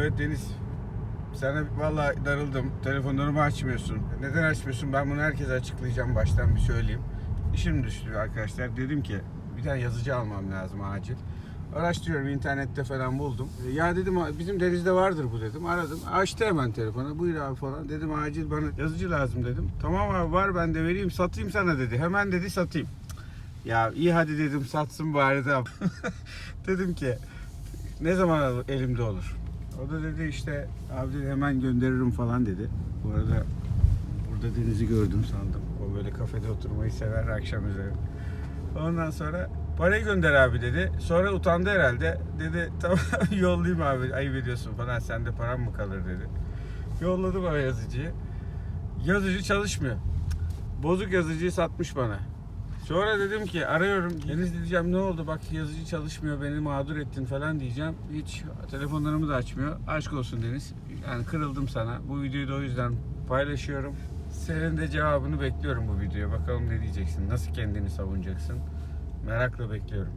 Evet Deniz. Sana vallahi darıldım. Telefonlarımı açmıyorsun. Neden açmıyorsun? Ben bunu herkese açıklayacağım baştan bir söyleyeyim. İşim düştü arkadaşlar. Dedim ki bir tane yazıcı almam lazım acil. Araştırıyorum internette falan buldum. E, Ya dedim bizim Deniz'de vardır bu dedim. Aradım. Açtı hemen telefonu. Buyur abi falan. Dedim acil bana yazıcı lazım dedim. Tamam abi var ben de vereyim satayım sana dedi. Hemen dedi satayım. Ya iyi hadi dedim satsın bari de. dedim ki ne zaman elimde olur? O da dedi işte abi hemen gönderirim falan dedi. Bu arada burada Deniz'i gördüm sandım. O böyle kafede oturmayı sever akşam üzeri. Ondan sonra parayı gönder abi dedi. Sonra utandı herhalde. Dedi tamam yollayayım abi ayıp ediyorsun falan sende param mı kalır dedi. Yolladım o yazıcıyı. Yazıcı çalışmıyor. Bozuk yazıcıyı satmış bana. Sonra dedim ki arıyorum. Deniz diyeceğim ne oldu bak yazıcı çalışmıyor beni mağdur ettin falan diyeceğim. Hiç telefonlarımı da açmıyor. Aşk olsun Deniz. Yani kırıldım sana. Bu videoyu da o yüzden paylaşıyorum. Senin de cevabını bekliyorum bu videoya. Bakalım ne diyeceksin? Nasıl kendini savunacaksın? Merakla bekliyorum.